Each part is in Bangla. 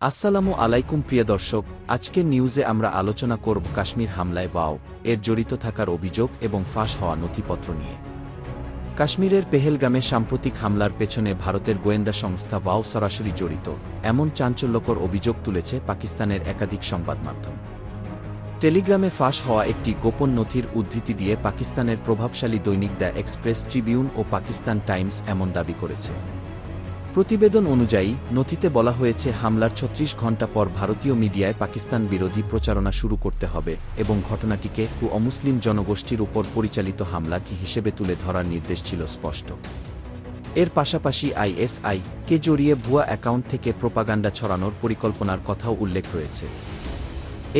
আসসালামু আলাইকুম প্রিয় দর্শক, আজকের নিউজে আমরা আলোচনা করব কাশ্মীর হামলায় ওয়াও, এর জড়িত থাকার অভিযোগ এবং ফাঁস হওয়া নথিপত্র নিয়ে। কাশ্মীরের পেহেলগামে সাম্প্রতিক হামলার পেছনে ভারতের গোয়েন্দা সংস্থা ওয়াও সরাসরি জড়িত, এমন চাঞ্চল্যকর অভিযোগ তুলেছে পাকিস্তানের একাধিক সংবাদ মাধ্যম। টেলিগ্রামে ফাঁস হওয়া একটি গোপন নথির উদ্ধৃতি দিয়ে পাকিস্তানের প্রভাবশালী দৈনিক দ্য এক্সপ্রেস ট্রিবিউন ও পাকিস্তান টাইমস এমন দাবি করেছে। প্রতিবেদন অনুযায়ী, নথিতে বলা হয়েছে হামলার ছত্রিশ ঘণ্টা পর ভারতীয় মিডিয়ায় পাকিস্তান বিরোধী প্রচারণা শুরু করতে হবে এবং ঘটনাটিকে কু অমুসলিম জনগোষ্ঠীর উপর পরিচালিত হামলা কি হিসেবে তুলে ধরার নির্দেশ ছিল স্পষ্ট। এর পাশাপাশি আইএসআই কে জড়িয়ে ভুয়া অ্যাকাউন্ট থেকে প্রোপাগান্ডা ছড়ানোর পরিকল্পনার কথাও উল্লেখ রয়েছে।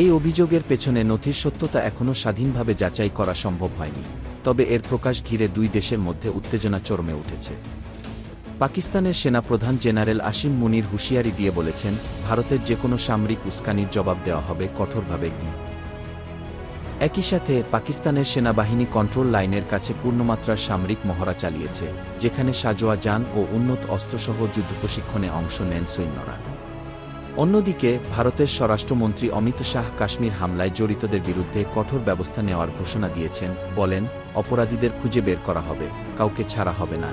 এই অভিযোগের পেছনে নথির সত্যতা এখনও স্বাধীনভাবে যাচাই করা সম্ভব হয়নি, তবে এর প্রকাশ ঘিরে দুই দেশের মধ্যে উত্তেজনা চরমে উঠেছে। পাকিস্তানের সেনাপ্রধান জেনারেল আসিম মুনির হুঁশিয়ারি দিয়ে বলেছেন, ভারতের যে কোনো সামরিক উস্কানির জবাব দেওয়া হবে কঠোরভাবে। কি একই সাথে পাকিস্তানের সেনাবাহিনী কন্ট্রোল লাইনের কাছে পূর্ণমাত্রার সামরিক মহড়া চালিয়েছে, যেখানে সাজোয়া যান ও উন্নত অস্ত্রসহ যুদ্ধ প্রশিক্ষণে অংশ নেন সৈন্যরা। অন্যদিকে, ভারতের স্বরাষ্ট্রমন্ত্রী অমিত শাহ কাশ্মীর হামলায় জড়িতদের বিরুদ্ধে কঠোর ব্যবস্থা নেওয়ার ঘোষণা দিয়েছেন, বলেন, অপরাধীদের খুঁজে বের করা হবে, কাউকে ছাড়া হবে না।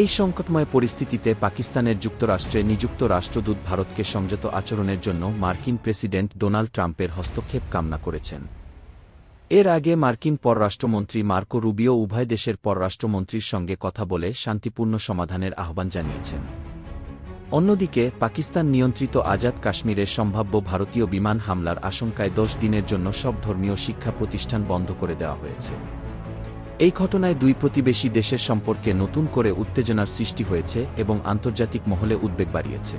এই সংকটময় পরিস্থিতিতে পাকিস্তানের যুক্তরাষ্ট্রে নিযুক্ত রাষ্ট্রদূত ভারতকে সংযত আচরণের জন্য মার্কিন প্রেসিডেন্ট ডোনাল্ড ট্রাম্পের হস্তক্ষেপ কামনা করেছেন। এর আগে মার্কিন পররাষ্ট্রমন্ত্রী মার্কো রুবিও উভয় দেশের পররাষ্ট্রমন্ত্রীর সঙ্গে কথা বলে শান্তিপূর্ণ সমাধানের আহ্বান জানিয়েছেন। অন্যদিকে, পাকিস্তান নিয়ন্ত্রিত আজাদ কাশ্মীরের সম্ভাব্য ভারতীয় বিমান হামলার আশঙ্কায় দশ দিনের জন্য সব ধর্মীয় শিক্ষা প্রতিষ্ঠান বন্ধ করে দেওয়া হয়েছে। এই ঘটনায় দুই প্রতিবেশী দেশের সম্পর্কে নতুন করে উত্তেজনার সৃষ্টি হয়েছে এবং আন্তর্জাতিক মহলে উদ্বেগ বাড়িয়েছে।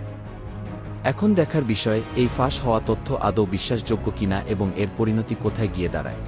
এখন দেখার বিষয়, এই ফাঁস হওয়া তথ্য আদৌ বিশ্বাসযোগ্য কিনা এবং এর পরিণতি কোথায় গিয়ে দাঁড়ায়?